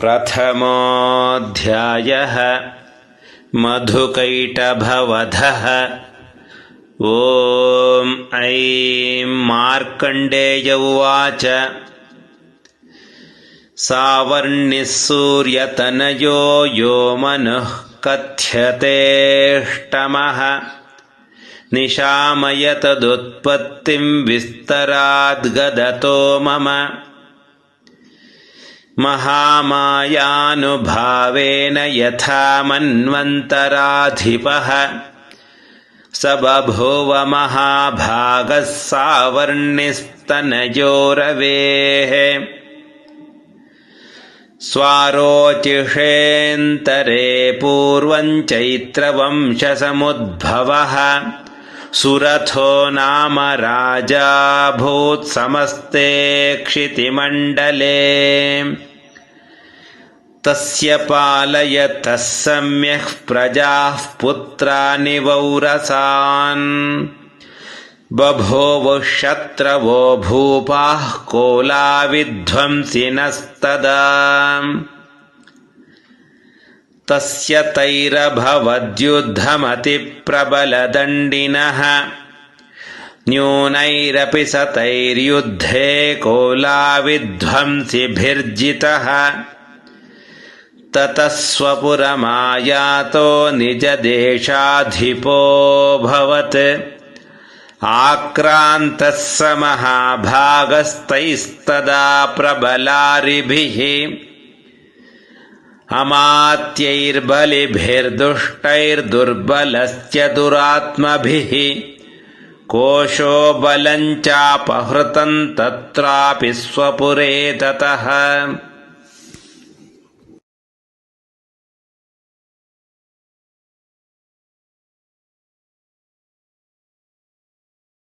प्रथमोऽध्यायः मधुकैटभवधः। ॐ ऐं मार्कण्डेय उवाच। सावर्णिः सूर्यतनयो यो मनुः कथ्यतेष्टमः निशामयतदुत्पत्तिं विस्तराद्गदतो मम महामायानुभावेन यथा मन्वन्तराधिपः। स बभूव महाभागः सावर्णिस्तनयोरवेः स्वारोचिषेऽन्तरे पूर्वम् चैत्रवंशसमुद्भवः। सुरथो नाम राजाभूत्समस्ते क्षितिमण्डले तस्य पालयतः सम्यक् प्रजाः पुत्रानि वौरसान्। बभूवुः शत्रवो भूपाः कोलाविध्वंसिनस्तदा। तस्य तैरभवद्युद्धमतिप्रबलदण्डिनः। न्यूनैरपि स तैर्युद्धे कोलाविध्वंसिभिर्जितः ततः स्वपुरमायातो निजदेशाधिपोऽभवत् आक्रान्तः स महाभागस्तैस्तदा प्रबलारिभिः। अमात्यैर्बलिभिर्दुष्टैर्दुर्बलश्च दुरात्मभिः। कोशो बलम् चापहृतम् तत्रापि स्वपुरे ततः